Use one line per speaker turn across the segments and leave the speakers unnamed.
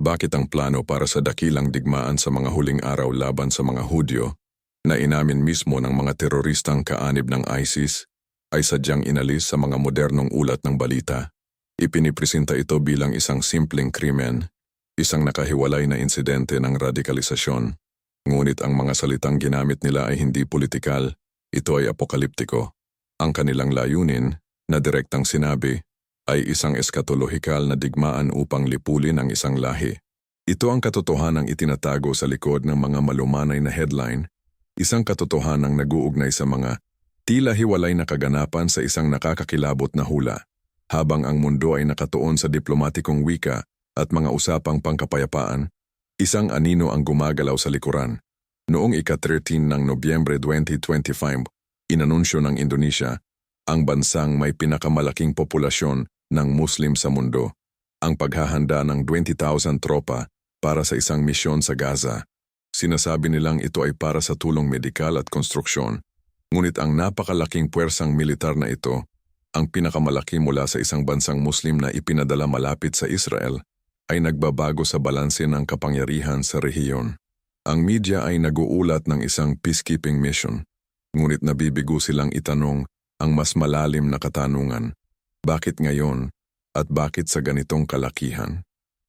Bakit ang plano para sa dakilang digmaan sa mga huling araw laban sa mga Hudyo na inamin mismo ng mga teroristang kaanib ng ISIS ay sadyang inalis sa mga modernong ulat ng balita. Ipinipresenta ito bilang isang simpleng krimen, isang nakahiwalay na insidente ng radikalisasyon. Ngunit ang mga salitang ginamit nila ay hindi politikal, ito ay apokaliptiko. Ang kanilang layunin, na direktang sinabi, ay isang eskatolohikal na digmaan upang lipulin ang isang lahi. Ito ang katotohanang itinatago sa likod ng mga malumanay na headline, isang katotohanang naguugnay sa mga tila hiwalay na kaganapan sa isang nakakakilabot na hula, habang ang mundo ay nakatuon sa diplomatikong wika at mga usapang pangkapayapaan, isang anino ang gumagalaw sa likuran. Noong ika-13 ng Nobyembre 2025, inanunsyo ng Indonesia ang bansang may pinakamalaking populasyon ng Muslim sa mundo, ang paghahanda ng 20,000 tropa para sa isang misyon sa Gaza. Sinasabi nilang ito ay para sa tulong medikal at konstruksyon, ngunit ang napakalaking puwersang militar na ito, ang pinakamalaki mula sa isang bansang Muslim na ipinadala malapit sa Israel, ay nagbabago sa balanse ng kapangyarihan sa rehiyon. Ang media ay naguulat ng isang peacekeeping mission, ngunit nabibigo silang itanong ang mas malalim na katanungan. Bakit ngayon at bakit sa ganitong kalakihan?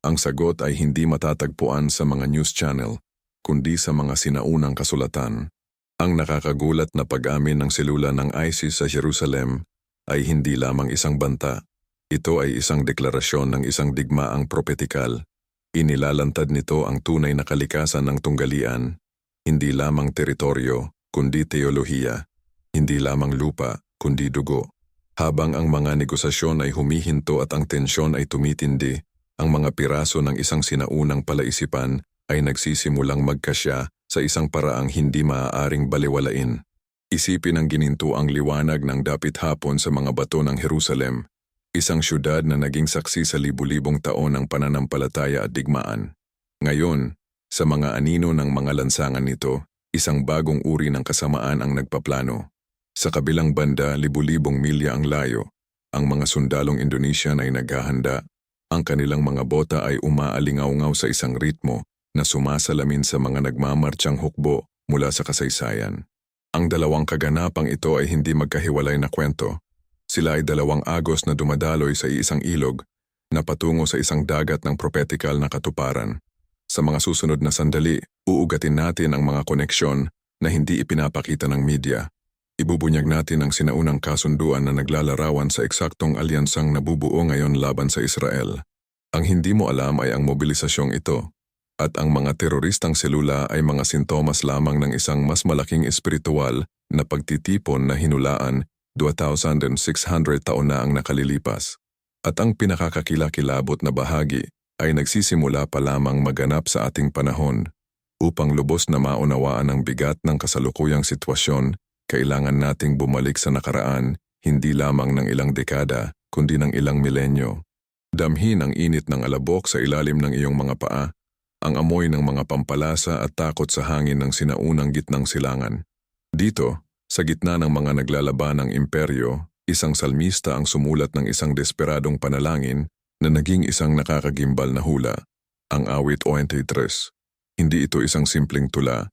Ang sagot ay hindi matatagpuan sa mga news channel, kundi sa mga sinaunang kasulatan. Ang nakakagulat na pag-amin ng selula ng ISIS sa Jerusalem ay hindi lamang isang banta. Ito ay isang deklarasyon ng isang digmaang propetikal. Inilalantad nito ang tunay na kalikasan ng tunggalian, hindi lamang teritoryo, kundi teolohiya, hindi lamang lupa, kundi dugo. Habang ang mga negosasyon ay humihinto at ang tensyon ay tumitindi, ang mga piraso ng isang sinaunang palaisipan ay nagsisimulang magkasya sa isang paraang hindi maaaring baliwalain. Isipin ang gininto ang liwanag ng dapit hapon sa mga bato ng Jerusalem, isang syudad na naging saksi sa libu-libong taon ng pananampalataya at digmaan. Ngayon, sa mga anino ng mga lansangan nito, isang bagong uri ng kasamaan ang nagpaplano. Sa kabilang banda, libu-libong milya ang layo. Ang mga sundalong Indonesian ay naghahanda. Ang kanilang mga bota ay umaalingaw sa isang ritmo na sumasalamin sa mga nagmamartsang hukbo mula sa kasaysayan. Ang dalawang kaganapang ito ay hindi magkahiwalay na kwento. Sila ay dalawang agos na dumadaloy sa isang ilog na patungo sa isang dagat ng propetikal na katuparan. Sa mga susunod na sandali, uugatin natin ang mga koneksyon na hindi ipinapakita ng media. Ibubunyag natin ang sinaunang kasunduan na naglalarawan sa eksaktong alyansang nabubuo ngayon laban sa Israel. Ang hindi mo alam ay ang mobilisasyong ito, at ang mga teroristang selula ay mga sintomas lamang ng isang mas malaking espiritual na pagtitipon na hinulaan 2,600 taon na ang nakalilipas. At ang pinakakakilakilabot na bahagi ay nagsisimula pa lamang maganap sa ating panahon upang lubos na maunawaan ang bigat ng kasalukuyang sitwasyon kailangan nating bumalik sa nakaraan, hindi lamang ng ilang dekada, kundi ng ilang milenyo. Damhin ang init ng alabok sa ilalim ng iyong mga paa, ang amoy ng mga pampalasa at takot sa hangin ng sinaunang gitnang silangan. Dito, sa gitna ng mga naglalaban ng imperyo, isang salmista ang sumulat ng isang desperadong panalangin na naging isang nakakagimbal na hula, ang awit 23. Hindi ito isang simpleng tula,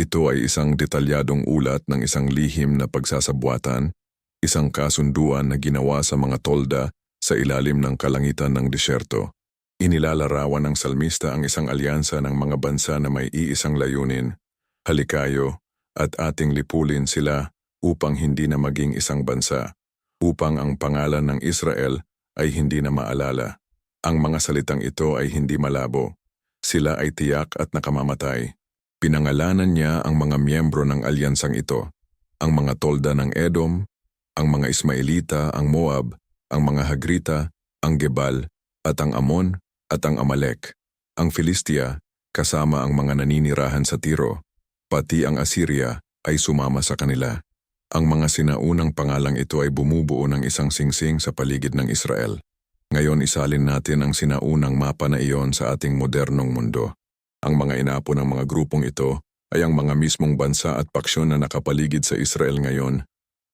ito ay isang detalyadong ulat ng isang lihim na pagsasabuatan, isang kasunduan na ginawa sa mga tolda sa ilalim ng kalangitan ng disyerto. Inilalarawan ng salmista ang isang alyansa ng mga bansa na may iisang layunin, halikayo, at ating lipulin sila upang hindi na maging isang bansa, upang ang pangalan ng Israel ay hindi na maalala. Ang mga salitang ito ay hindi malabo. Sila ay tiyak at nakamamatay. Pinangalanan niya ang mga miyembro ng alyansang ito, ang mga tolda ng Edom, ang mga Ismailita, ang Moab, ang mga Hagrita, ang Gebal, at ang Amon, at ang Amalek, ang Filistia, kasama ang mga naninirahan sa Tiro, pati ang Assyria ay sumama sa kanila. Ang mga sinaunang pangalang ito ay bumubuo ng isang singsing sa paligid ng Israel. Ngayon isalin natin ang sinaunang mapa na iyon sa ating modernong mundo. Ang mga inapo ng mga grupong ito ay ang mga mismong bansa at paksyon na nakapaligid sa Israel ngayon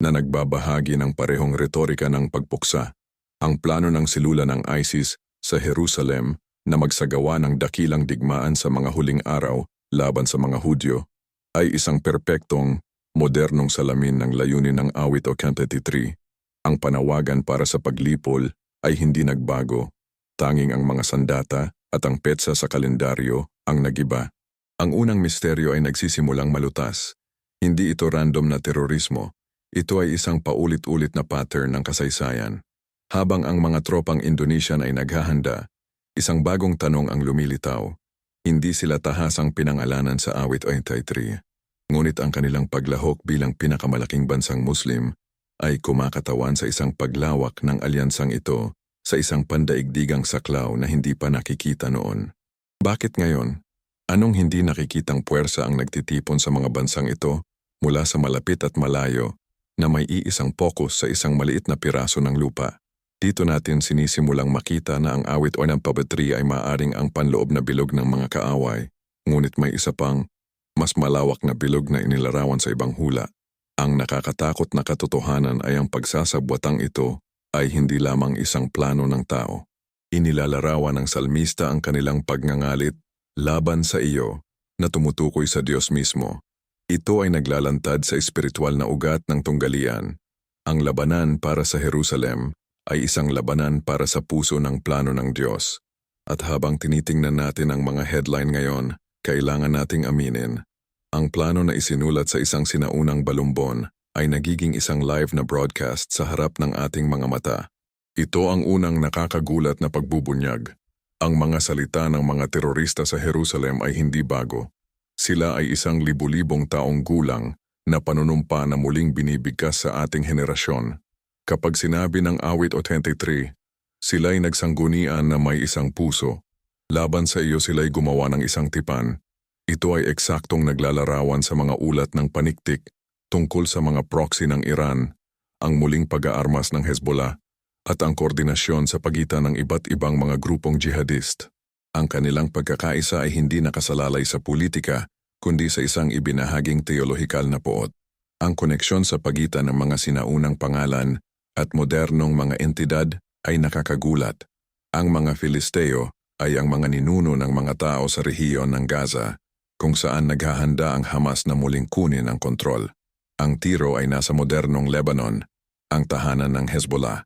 na nagbabahagi ng parehong retorika ng pagpuksa. Ang plano ng silula ng ISIS sa Jerusalem na magsagawa ng dakilang digmaan sa mga huling araw laban sa mga Hudyo ay isang perpektong, modernong salamin ng layunin ng awit o Kanta 3. Ang panawagan para sa paglipol ay hindi nagbago. Tanging ang mga sandata at ang petsa sa kalendaryo ang nagiba. Ang unang misteryo ay nagsisimulang malutas. Hindi ito random na terorismo. Ito ay isang paulit-ulit na pattern ng kasaysayan. Habang ang mga tropang Indonesian ay naghahanda, isang bagong tanong ang lumilitaw. Hindi sila tahasang pinangalanan sa awit 83. Ngunit ang kanilang paglahok bilang pinakamalaking bansang Muslim ay kumakatawan sa isang paglawak ng alyansang ito sa isang pandaigdigang saklaw na hindi pa nakikita noon. Bakit ngayon? Anong hindi nakikitang puwersa ang nagtitipon sa mga bansang ito mula sa malapit at malayo na may iisang pokus sa isang maliit na piraso ng lupa? Dito natin sinisimulang makita na ang awit o ng pabatri ay maaring ang panloob na bilog ng mga kaaway, ngunit may isa pang, mas malawak na bilog na inilarawan sa ibang hula. Ang nakakatakot na katotohanan ay ang pagsasabwatang ito ay hindi lamang isang plano ng tao. Inilalarawan ng salmista ang kanilang pagngangalit laban sa iyo na tumutukoy sa Diyos mismo. Ito ay naglalantad sa espiritual na ugat ng tunggalian. Ang labanan para sa Jerusalem ay isang labanan para sa puso ng plano ng Diyos. At habang tinitingnan natin ang mga headline ngayon, kailangan nating aminin. Ang plano na isinulat sa isang sinaunang balumbon ay nagiging isang live na broadcast sa harap ng ating mga mata. Ito ang unang nakakagulat na pagbubunyag. Ang mga salita ng mga terorista sa Jerusalem ay hindi bago. Sila ay isang libu-libong taong gulang na panunumpa na muling binibigkas sa ating henerasyon. Kapag sinabi ng awit o 23, sila'y nagsanggunian na may isang puso. Laban sa iyo sila'y gumawa ng isang tipan. Ito ay eksaktong naglalarawan sa mga ulat ng paniktik tungkol sa mga proxy ng Iran, ang muling pag-aarmas ng Hezbollah, at ang koordinasyon sa pagitan ng iba't ibang mga grupong jihadist. Ang kanilang pagkakaisa ay hindi nakasalalay sa politika, kundi sa isang ibinahaging teolohikal na poot. Ang koneksyon sa pagitan ng mga sinaunang pangalan at modernong mga entidad ay nakakagulat. Ang mga Filisteo ay ang mga ninuno ng mga tao sa rehiyon ng Gaza, kung saan naghahanda ang Hamas na muling kunin ang kontrol. Ang Tiro ay nasa modernong Lebanon, ang tahanan ng Hezbollah.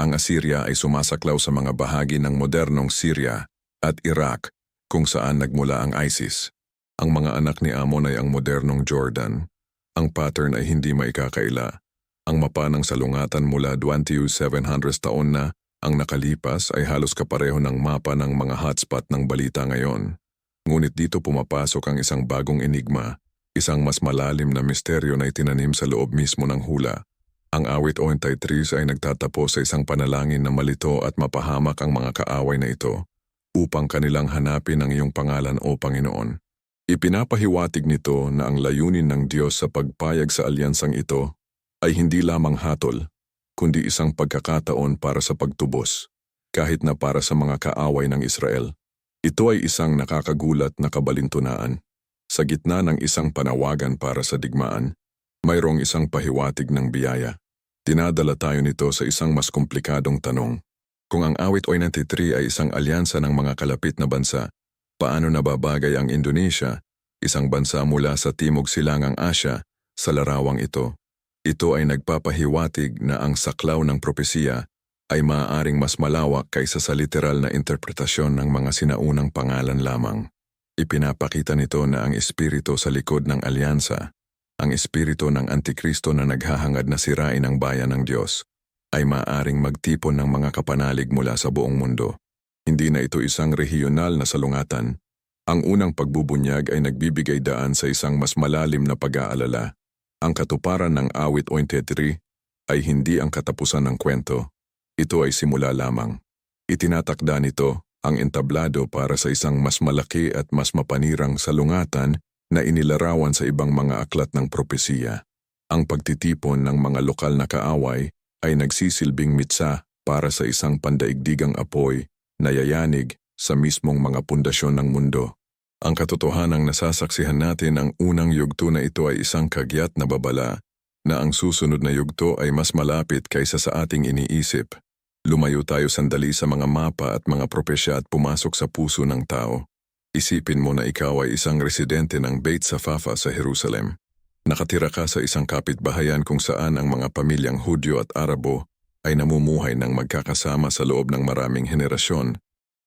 Ang Assyria ay sumasaklaw sa mga bahagi ng modernong Syria at Iraq kung saan nagmula ang ISIS. Ang mga anak ni Amon ay ang modernong Jordan. Ang pattern ay hindi maikakaila. Ang mapa ng salungatan mula 2700 taon na ang nakalipas ay halos kapareho ng mapa ng mga hotspot ng balita ngayon. Ngunit dito pumapasok ang isang bagong enigma, isang mas malalim na misteryo na itinanim sa loob mismo ng hula. Ang awit 23 ay nagtatapos sa isang panalangin na malito at mapahamak ang mga kaaway na ito upang kanilang hanapin ang iyong pangalan o Panginoon. Ipinapahiwatig nito na ang layunin ng Diyos sa pagpayag sa alyansang ito ay hindi lamang hatol, kundi isang pagkakataon para sa pagtubos, kahit na para sa mga kaaway ng Israel. Ito ay isang nakakagulat na kabalintunaan. Sa gitna ng isang panawagan para sa digmaan, mayroong isang pahiwatig ng biyaya. Dinadala tayo nito sa isang mas komplikadong tanong. Kung ang awit o 93 ay isang alyansa ng mga kalapit na bansa, paano nababagay ang Indonesia, isang bansa mula sa Timog Silangang Asya, sa larawang ito? Ito ay nagpapahiwatig na ang saklaw ng propesiya ay maaaring mas malawak kaysa sa literal na interpretasyon ng mga sinaunang pangalan lamang. Ipinapakita nito na ang espiritu sa likod ng alyansa, ang espiritu ng Antikristo na naghahangad na sirain ang bayan ng Diyos, ay maaaring magtipon ng mga kapanalig mula sa buong mundo. Hindi na ito isang rehiyonal na salungatan. Ang unang pagbubunyag ay nagbibigay daan sa isang mas malalim na pag-aalala. Ang katuparan ng awit 23 ay hindi ang katapusan ng kwento. Ito ay simula lamang. Itinatakda nito ang entablado para sa isang mas malaki at mas mapanirang salungatan na inilarawan sa ibang mga aklat ng propesiya. Ang pagtitipon ng mga lokal na kaaway ay nagsisilbing mitsa para sa isang pandaigdigang apoy na yayanig sa mismong mga pundasyon ng mundo. Ang katotohanang nasasaksihan natin ang unang yugto na ito ay isang kagyat na babala na ang susunod na yugto ay mas malapit kaysa sa ating iniisip. Lumayo tayo sandali sa mga mapa at mga propesya at pumasok sa puso ng tao. Isipin mo na ikaw ay isang residente ng Beit Safafa sa Jerusalem. Nakatira ka sa isang kapitbahayan kung saan ang mga pamilyang Hudyo at Arabo ay namumuhay ng magkakasama sa loob ng maraming henerasyon.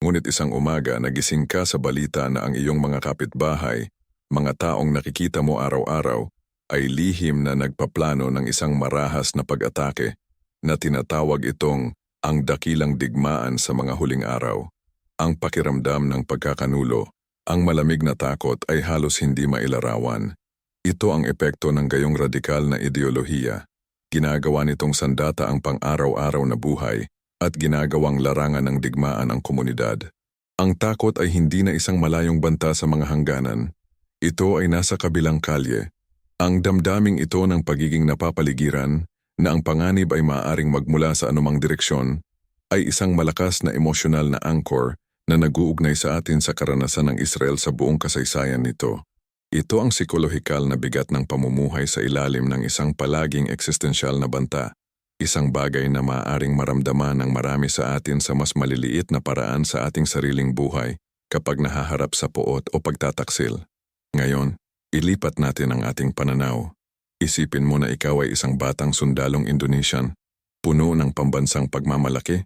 Ngunit isang umaga nagising ka sa balita na ang iyong mga kapitbahay, mga taong nakikita mo araw-araw, ay lihim na nagpaplano ng isang marahas na pag-atake na tinatawag itong ang dakilang digmaan sa mga huling araw. Ang pakiramdam ng pagkakanulo, ang malamig na takot ay halos hindi mailarawan. Ito ang epekto ng gayong radikal na ideolohiya. Ginagawa nitong sandata ang pang-araw-araw na buhay at ginagawang larangan ng digmaan ang komunidad. Ang takot ay hindi na isang malayong banta sa mga hangganan. Ito ay nasa kabilang kalye. Ang damdaming ito ng pagiging napapaligiran na ang panganib ay maaaring magmula sa anumang direksyon ay isang malakas na emosyonal na anchor na nag-uugnay sa atin sa karanasan ng Israel sa buong kasaysayan nito. Ito ang psikolohikal na bigat ng pamumuhay sa ilalim ng isang palaging eksistensyal na banta, isang bagay na maaaring maramdaman ng marami sa atin sa mas maliliit na paraan sa ating sariling buhay kapag nahaharap sa poot o pagtataksil. Ngayon, ilipat natin ang ating pananaw. Isipin mo na ikaw ay isang batang sundalong Indonesian, puno ng pambansang pagmamalaki,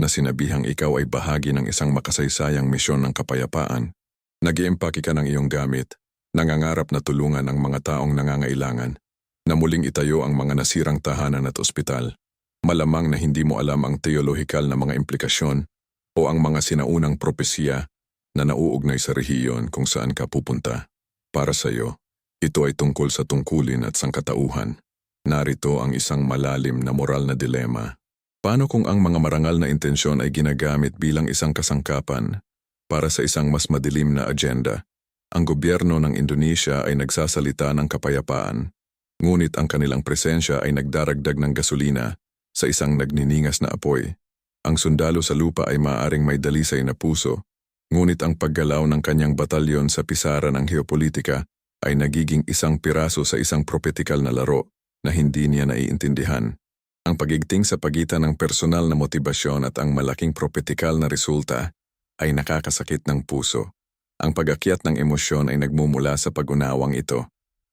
na sinabihang ikaw ay bahagi ng isang makasaysayang misyon ng kapayapaan. Nag-iempake ka ng iyong gamit, nangangarap na tulungan ang mga taong nangangailangan, na muling itayo ang mga nasirang tahanan at ospital. Malamang na hindi mo alam ang teolohikal na mga implikasyon o ang mga sinaunang propesya na nauugnay sa rehiyon kung saan ka pupunta. Para sa iyo, ito ay tungkol sa tungkulin at sangkatauhan. Narito ang isang malalim na moral na dilema. Paano kung ang mga marangal na intensyon ay ginagamit bilang isang kasangkapan para sa isang mas madilim na agenda? Ang gobyerno ng Indonesia ay nagsasalita ng kapayapaan, ngunit ang kanilang presensya ay nagdaragdag ng gasolina sa isang nagniningas na apoy. Ang sundalo sa lupa ay maaaring may dalisay na puso, ngunit ang paggalaw ng kanyang batalyon sa pisara ng geopolitika ay nagiging isang piraso sa isang propetikal na laro na hindi niya naiintindihan. Ang pagigting sa pagitan ng personal na motibasyon at ang malaking propetikal na resulta ay nakakasakit ng puso. Ang pagakyat ng emosyon ay nagmumula sa pag-unawang ito.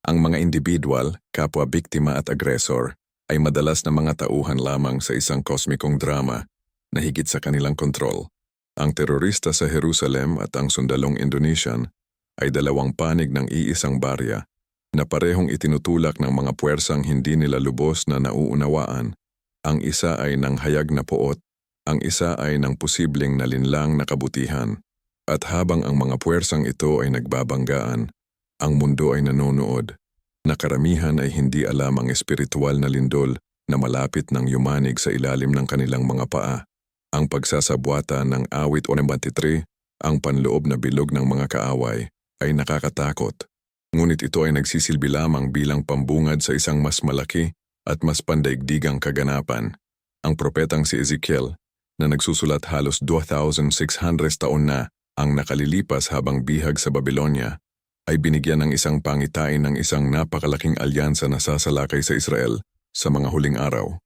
Ang mga individual, kapwa biktima at agresor, ay madalas na mga tauhan lamang sa isang kosmikong drama na higit sa kanilang kontrol. Ang terorista sa Jerusalem at ang sundalong Indonesian ay dalawang panig ng iisang barya na parehong itinutulak ng mga puwersang hindi nila lubos na nauunawaan. Ang isa ay ng hayag na poot, ang isa ay ng posibleng nalinlang na kabutihan. At habang ang mga puwersang ito ay nagbabanggaan, ang mundo ay nanonood, na karamihan ay hindi alam ang espiritual na lindol na malapit ng yumanig sa ilalim ng kanilang mga paa. Ang pagsasabwata ng awit 93, ang panloob na bilog ng mga kaaway, ay nakakatakot. Ngunit ito ay nagsisilbi lamang bilang pambungad sa isang mas malaki at mas pandaigdigang kaganapan. Ang propetang si Ezekiel, na nagsusulat halos 2,600 taon na ang nakalilipas habang bihag sa Babylonia, ay binigyan ng isang pangitain ng isang napakalaking alyansa na sasalakay sa Israel sa mga huling araw.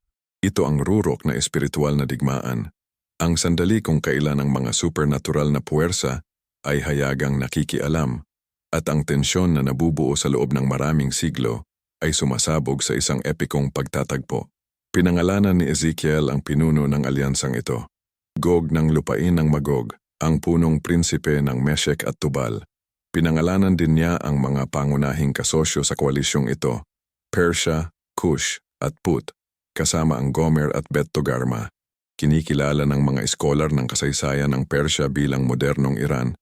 Ito ang rurok na espiritual na digmaan. Ang sandali kung kailan ang mga supernatural na puwersa ay hayagang nakikialam at ang tensyon na nabubuo sa loob ng maraming siglo ay sumasabog sa isang epikong pagtatagpo. Pinangalanan ni Ezekiel ang pinuno ng alyansang ito. Gog ng lupain ng Magog, ang punong prinsipe ng Meshek at Tubal. Pinangalanan din niya ang mga pangunahing kasosyo sa koalisyong ito, Persia, Kush at Put, kasama ang Gomer at Bet Togarma. Kinikilala ng mga eskolar ng kasaysayan ng Persia bilang modernong Iran,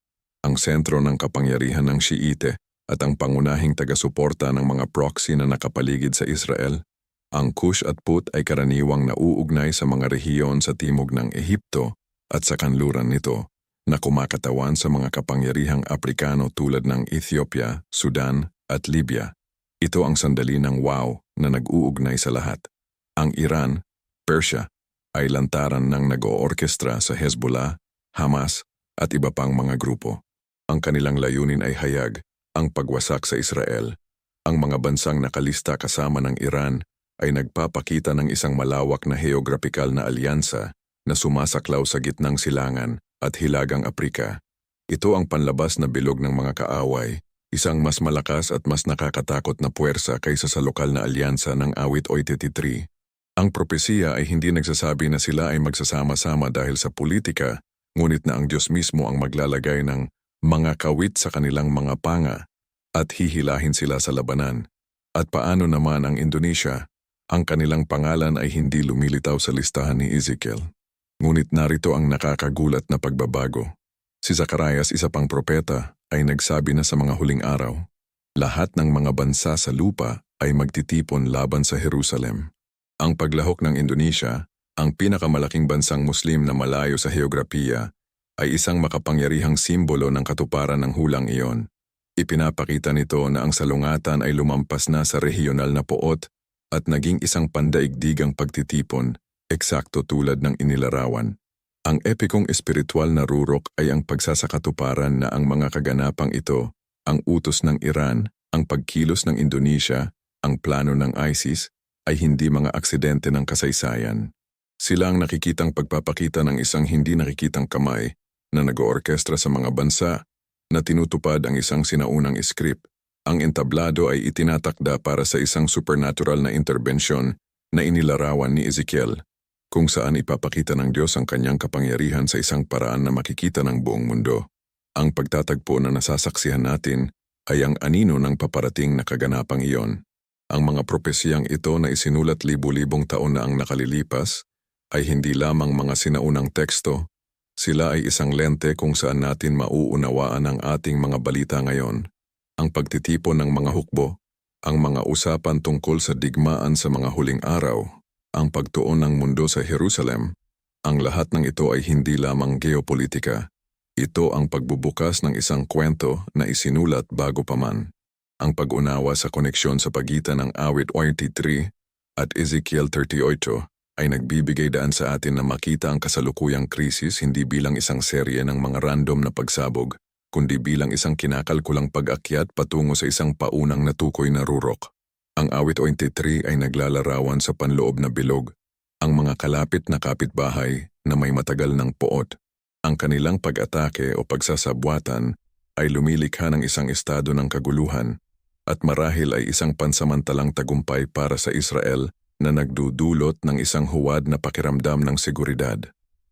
ang sentro ng kapangyarihan ng Shiite at ang pangunahing taga-suporta ng mga proxy na nakapaligid sa Israel. Ang Kush at Put ay karaniwang nauugnay sa mga rehiyon sa timog ng Ehipto at sa kanluran nito na kumakatawan sa mga kapangyarihang Aprikano tulad ng Ethiopia, Sudan at Libya. Ito ang sandali ng wow na nag-uugnay sa lahat. Ang Iran, Persia, ay lantaran ng nag-oorkestra sa Hezbollah, Hamas at iba pang mga grupo. Ang kanilang layunin ay hayag, ang pagwasak sa Israel. Ang mga bansang nakalista kasama ng Iran ay nagpapakita ng isang malawak na heograpikal na alyansa na sumasaklaw sa gitnang silangan at hilagang Aprika. Ito ang panlabas na bilog ng mga kaaway, isang mas malakas at mas nakakatakot na puwersa kaysa sa lokal na alyansa ng awit 83. Ang propesiya ay hindi nagsasabi na sila ay magsasama-sama dahil sa politika, ngunit na ang Diyos mismo ang maglalagay ng mga kawit sa kanilang mga panga at hihilahin sila sa labanan. At paano naman ang Indonesia? Ang kanilang pangalan ay hindi lumilitaw sa listahan ni Ezekiel. Ngunit narito ang nakakagulat na pagbabago. Si Zacarias, isa pang propeta, ay nagsabi na sa mga huling araw, lahat ng mga bansa sa lupa ay magtitipon laban sa Jerusalem. Ang paglahok ng Indonesia, ang pinakamalaking bansang Muslim na malayo sa heograpiya, ay isang makapangyarihang simbolo ng katuparan ng hulang iyon. Ipinapakita nito na ang salungatan ay lumampas na sa rehiyonal na poot at naging isang pandaigdigang pagtitipon, eksakto tulad ng inilarawan. Ang epikong espiritual na rurok ay ang pagsasakatuparan na ang mga kaganapang ito, ang utos ng Iran, ang pagkilos ng Indonesia, ang plano ng ISIS, ay hindi mga aksidente ng kasaysayan. Sila ang nakikitang pagpapakita ng isang hindi nakikitang kamay na nag-oorkestra sa mga bansa na tinutupad ang isang sinaunang script ang entablado ay itinatakda para sa isang supernatural na interbensyon na inilarawan ni Ezekiel, kung saan ipapakita ng Diyos ang kanyang kapangyarihan sa isang paraan na makikita ng buong mundo. Ang pagtatagpo na nasasaksihan natin ay ang anino ng paparating na kaganapang iyon. Ang mga propesiyang ito na isinulat libu-libong taon na ang nakalilipas ay hindi lamang mga sinaunang teksto, sila ay isang lente kung saan natin mauunawaan ang ating mga balita ngayon ang pagtitipon ng mga hukbo, ang mga usapan tungkol sa digmaan sa mga huling araw, ang pagtuon ng mundo sa Jerusalem, ang lahat ng ito ay hindi lamang geopolitika. Ito ang pagbubukas ng isang kwento na isinulat bago pa man. Ang pag-unawa sa koneksyon sa pagitan ng awit 83 at Ezekiel 38 ay nagbibigay daan sa atin na makita ang kasalukuyang krisis hindi bilang isang serye ng mga random na pagsabog, kundi bilang isang kinakalkulang pag-akyat patungo sa isang paunang natukoy na rurok. Ang awit 23 ay naglalarawan sa panloob na bilog, ang mga kalapit na kapitbahay na may matagal ng poot. Ang kanilang pag-atake o pagsasabwatan ay lumilikha ng isang estado ng kaguluhan at marahil ay isang pansamantalang tagumpay para sa Israel na nagdudulot ng isang huwad na pakiramdam ng seguridad.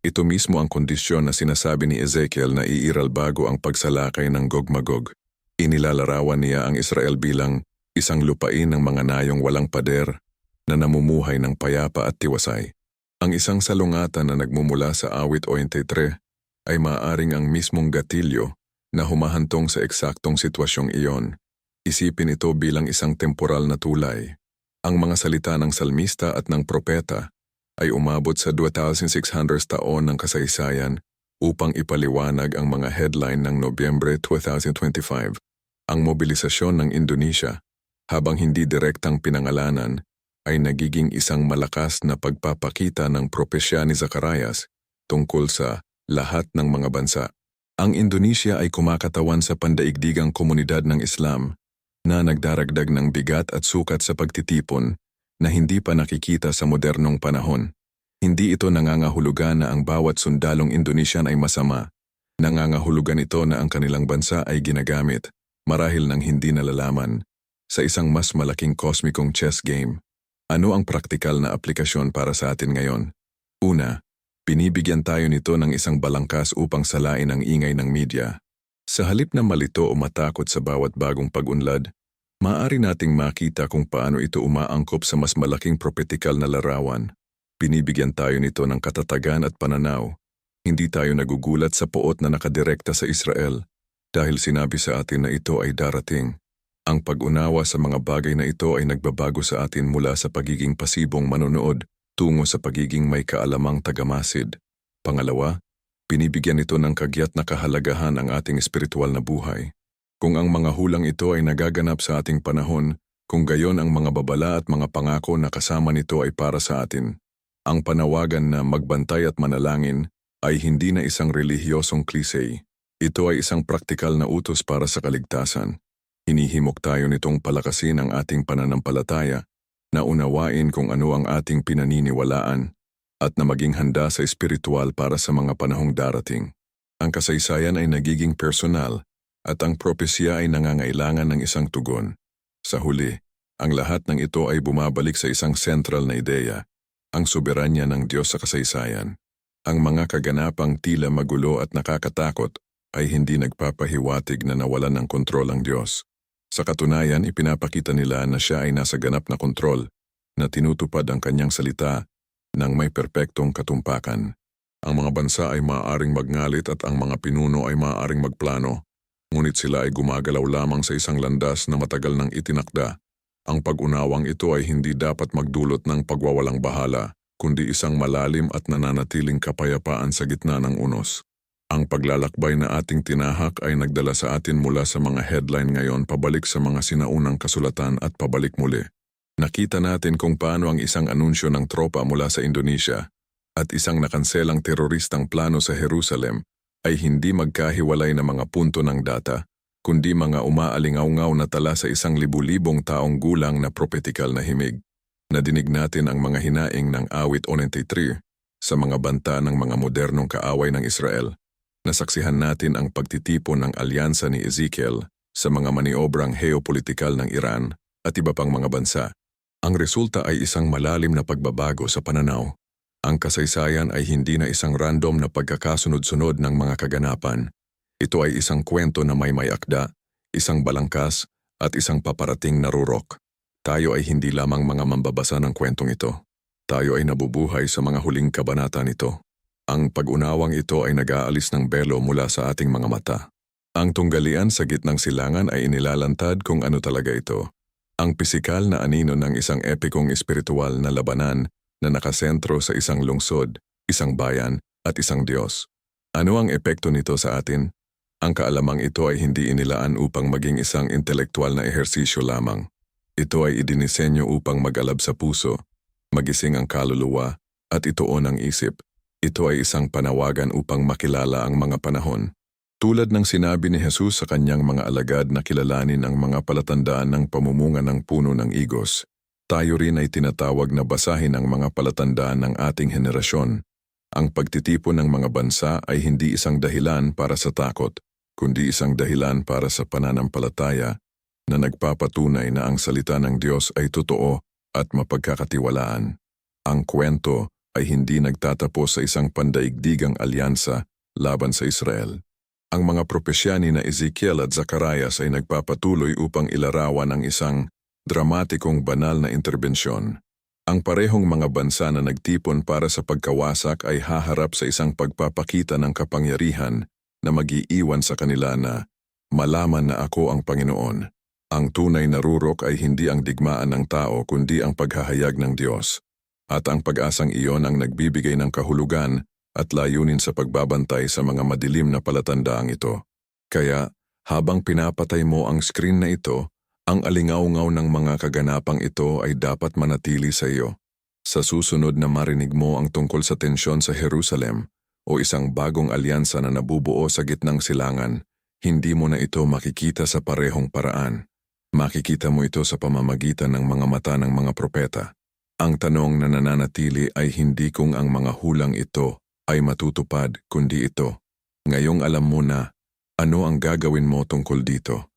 Ito mismo ang kondisyon na sinasabi ni Ezekiel na iiral bago ang pagsalakay ng Gogmagog. Inilalarawan niya ang Israel bilang isang lupain ng mga nayong walang pader na namumuhay ng payapa at tiwasay. Ang isang salungatan na nagmumula sa awit 23 ay maaaring ang mismong gatilyo na humahantong sa eksaktong sitwasyong iyon. Isipin ito bilang isang temporal na tulay. Ang mga salita ng salmista at ng propeta ay umabot sa 2,600 taon ng kasaysayan upang ipaliwanag ang mga headline ng Nobyembre 2025. Ang mobilisasyon ng Indonesia, habang hindi direktang pinangalanan, ay nagiging isang malakas na pagpapakita ng propesya ni Zacarias tungkol sa lahat ng mga bansa. Ang Indonesia ay kumakatawan sa pandaigdigang komunidad ng Islam na nagdaragdag ng bigat at sukat sa pagtitipon na hindi pa nakikita sa modernong panahon. Hindi ito nangangahulugan na ang bawat sundalong Indonesian ay masama. Nangangahulugan ito na ang kanilang bansa ay ginagamit, marahil ng hindi nalalaman, sa isang mas malaking kosmikong chess game. Ano ang praktikal na aplikasyon para sa atin ngayon? Una, binibigyan tayo nito ng isang balangkas upang salain ang ingay ng media. Sa halip na malito o matakot sa bawat bagong pag-unlad, Maaari nating makita kung paano ito umaangkop sa mas malaking propetikal na larawan. Binibigyan tayo nito ng katatagan at pananaw. Hindi tayo nagugulat sa poot na nakadirekta sa Israel dahil sinabi sa atin na ito ay darating. Ang pag-unawa sa mga bagay na ito ay nagbabago sa atin mula sa pagiging pasibong manonood tungo sa pagiging may kaalamang tagamasid. Pangalawa, binibigyan ito ng kagyat na kahalagahan ang ating espiritual na buhay. Kung ang mga hulang ito ay nagaganap sa ating panahon, kung gayon ang mga babala at mga pangako na kasama nito ay para sa atin, ang panawagan na magbantay at manalangin ay hindi na isang relihiyosong klise. Ito ay isang praktikal na utos para sa kaligtasan. Hinihimok tayo nitong palakasin ang ating pananampalataya na unawain kung ano ang ating pinaniniwalaan at na maging handa sa espiritual para sa mga panahong darating. Ang kasaysayan ay nagiging personal at ang propesya ay nangangailangan ng isang tugon. Sa huli, ang lahat ng ito ay bumabalik sa isang central na ideya, ang soberanya ng Diyos sa kasaysayan. Ang mga kaganapang tila magulo at nakakatakot ay hindi nagpapahiwatig na nawalan ng kontrol ang Diyos. Sa katunayan, ipinapakita nila na siya ay nasa ganap na kontrol, na tinutupad ang kanyang salita ng may perpektong katumpakan. Ang mga bansa ay maaaring magngalit at ang mga pinuno ay maaaring magplano, ngunit sila ay gumagalaw lamang sa isang landas na matagal nang itinakda. Ang pag-unawang ito ay hindi dapat magdulot ng pagwawalang bahala, kundi isang malalim at nananatiling kapayapaan sa gitna ng unos. Ang paglalakbay na ating tinahak ay nagdala sa atin mula sa mga headline ngayon pabalik sa mga sinaunang kasulatan at pabalik muli. Nakita natin kung paano ang isang anunsyo ng tropa mula sa Indonesia at isang nakanselang teroristang plano sa Jerusalem ay hindi magkahiwalay na mga punto ng data, kundi mga umaalingaw-ngaw na tala sa isang libu-libong taong gulang na propetikal na himig. Nadinig natin ang mga hinaing ng awit 93 sa mga banta ng mga modernong kaaway ng Israel nasaksihan natin ang pagtitipon ng alyansa ni Ezekiel sa mga maniobrang geopolitikal ng Iran at iba pang mga bansa. Ang resulta ay isang malalim na pagbabago sa pananaw. Ang kasaysayan ay hindi na isang random na pagkakasunod-sunod ng mga kaganapan. Ito ay isang kwento na may may akda, isang balangkas, at isang paparating na rurok. Tayo ay hindi lamang mga mambabasa ng kwentong ito. Tayo ay nabubuhay sa mga huling kabanata nito. Ang pag-unawang ito ay nag-aalis ng belo mula sa ating mga mata. Ang tunggalian sa gitnang silangan ay inilalantad kung ano talaga ito. Ang pisikal na anino ng isang epikong espiritual na labanan na nakasentro sa isang lungsod, isang bayan, at isang Diyos. Ano ang epekto nito sa atin? Ang kaalamang ito ay hindi inilaan upang maging isang intelektual na ehersisyo lamang. Ito ay idinisenyo upang mag-alab sa puso, magising ang kaluluwa, at ituon ang isip. Ito ay isang panawagan upang makilala ang mga panahon. Tulad ng sinabi ni Jesus sa kanyang mga alagad na kilalanin ang mga palatandaan ng pamumunga ng puno ng igos, tayo rin ay tinatawag na basahin ang mga palatandaan ng ating henerasyon. Ang pagtitipon ng mga bansa ay hindi isang dahilan para sa takot, kundi isang dahilan para sa pananampalataya na nagpapatunay na ang salita ng Diyos ay totoo at mapagkakatiwalaan. Ang kwento ay hindi nagtatapos sa isang pandaigdigang alyansa laban sa Israel. Ang mga propesya ni na Ezekiel at Zacarias ay nagpapatuloy upang ilarawan ang isang dramatikong banal na interbensyon. Ang parehong mga bansa na nagtipon para sa pagkawasak ay haharap sa isang pagpapakita ng kapangyarihan na mag-iiwan sa kanila na malaman na ako ang Panginoon. Ang tunay na rurok ay hindi ang digmaan ng tao kundi ang paghahayag ng Diyos at ang pag-asang iyon ang nagbibigay ng kahulugan at layunin sa pagbabantay sa mga madilim na palatandaang ito. Kaya, habang pinapatay mo ang screen na ito, ang alingaw-ngaw ng mga kaganapang ito ay dapat manatili sa iyo. Sa susunod na marinig mo ang tungkol sa tensyon sa Jerusalem o isang bagong alyansa na nabubuo sa gitnang silangan, hindi mo na ito makikita sa parehong paraan. Makikita mo ito sa pamamagitan ng mga mata ng mga propeta. Ang tanong na nananatili ay hindi kung ang mga hulang ito ay matutupad kundi ito. Ngayong alam mo na, ano ang gagawin mo tungkol dito?